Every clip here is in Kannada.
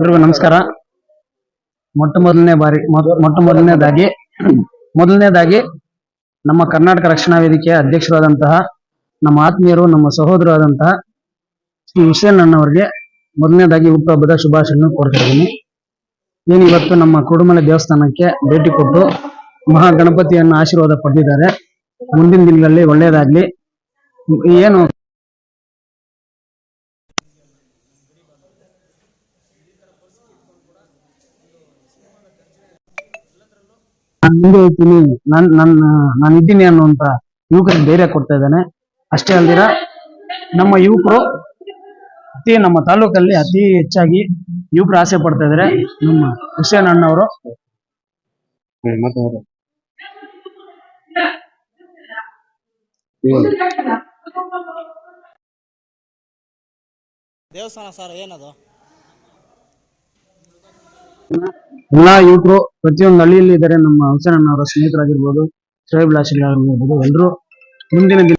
ಎಲ್ರಿಗೂ ನಮಸ್ಕಾರ. ಮೊಟ್ಟ ಮೊದಲನೇ ಬಾರಿ ಮೊಟ್ಟ ಮೊದಲನೇದಾಗಿ ಮೊದಲನೇದಾಗಿ ನಮ್ಮ ಕರ್ನಾಟಕ ರಕ್ಷಣಾ ವೇದಿಕೆಯ ಅಧ್ಯಕ್ಷರಾದಂತಹ ನಮ್ಮ ಆತ್ಮೀಯರು, ನಮ್ಮ ಸಹೋದರರಾದಂತಹ ಶ್ರೀ ಹುಸೇನ್ ಅಣ್ಣವರಿಗೆ ಮೊದಲನೇದಾಗಿ ಹುಟ್ಟುಹಬ್ಬದ ಶುಭಾಶಯಗಳನ್ನು ಕೋರ್ತಾ ಇದ್ದೀನಿ. ಏನು ಇವತ್ತು ನಮ್ಮ ಕುಡುಮಲೆ ದೇವಸ್ಥಾನಕ್ಕೆ ಭೇಟಿ ಕೊಟ್ಟು ಮಹಾಗಣಪತಿಯನ್ನು ಆಶೀರ್ವಾದ ಪಡೆದಿದ್ದಾರೆ. ಮುಂದಿನ ದಿನಗಳಲ್ಲಿ ಒಳ್ಳೆಯದಾಗ್ಲಿ. ಏನು ನಾನು ಮುಂದೆ ಹೋಗ್ತೀನಿ ನಾನ್ ನನ್ನ ನಾನು ಇದ್ದೀನಿ ಅನ್ನುವಂತ ಯುವಕರಿಗೆ ಧೈರ್ಯ ಕೊಡ್ತಾ ಇದ್ದಾನೆ. ಅಷ್ಟೇ ಅಲ್ದಿರ ನಮ್ಮ ಯುವಕರು ಅತಿ ನಮ್ಮ ತಾಲೂಕಲ್ಲಿ ಅತಿ ಹೆಚ್ಚಾಗಿ ಯುವಕರು ಆಸೆ ಪಡ್ತಾ ಇದ್ದಾರೆ ನಮ್ಮ ಹುಸೇನ್ ಅಣ್ಣವರು. ದೇವಸ್ಥಾನ ಸರ್ ಏನದು? ಎಲ್ಲಾ ಯುವಕರು ಪ್ರತಿಯೊಂದು ಹಳ್ಳಿಯಲ್ಲಿ ಇದ್ದಾರೆ. ನಮ್ಮ ಹುಸೇನಣ್ಣ ಅವರ ಸ್ನೇಹಿತರಾಗಿರ್ಬೋದು, ಶೋಯಬ್ ಆಗಿರ್ಬೋದು ಎಲ್ಲರೂ ಮುಂದಿನ ದಿನ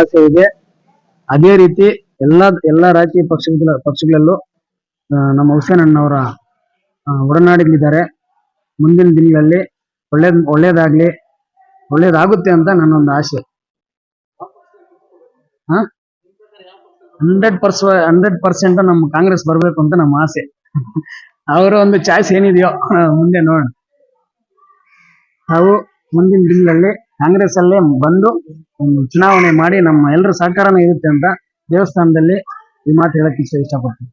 ಆಸೆ ಇದೆ. ಅದೇ ರೀತಿ ಎಲ್ಲಾ ಎಲ್ಲಾ ರಾಜಕೀಯ ಪಕ್ಷಗಳ, ಪಕ್ಷಗಳಲ್ಲೂ ನಮ್ಮ ಹುಸೇನಣ್ಣವರ ಒಡನಾಡಿಗಳಿದ್ದಾರೆ. ಮುಂದಿನ ದಿನಗಳಲ್ಲಿ ಒಳ್ಳೇದ್ ಒಳ್ಳೇದಾಗ್ಲಿ, ಒಳ್ಳೇದಾಗುತ್ತೆ ಅಂತ ನನ್ನೊಂದು ಆಸೆ. ಹಂಡ್ರೆಡ್ ಪರ್ಸ್, ಹಂಡ್ರೆಡ್ ಪರ್ಸೆಂಟ್ ನಮ್ಮ ಕಾಂಗ್ರೆಸ್ ಬರಬೇಕು ಅಂತ ನಮ್ಮ ಆಸೆ. ಅವರ ಒಂದು ಚಾಯ್ಸ್ ಏನಿದೆಯೋ ಮುಂದೆ ನೋಡೋಣ. ನಾವು ಮುಂದಿನ ದಿನಗಳಲ್ಲಿ ಕಾಂಗ್ರೆಸ್ ಅಲ್ಲೇ ಬಂದು ಒಂದು ಚುನಾವಣೆ ಮಾಡಿ ನಮ್ಮ ಎಲ್ಲರ ಸಹಕಾರನೇ ಇರುತ್ತೆ ಅಂತ ದೇವಸ್ಥಾನದಲ್ಲಿ ಈ ಮಾತು ಹೇಳಕ್ ಇಷ್ಟ ಇಷ್ಟಪಡ್ತೀನಿ.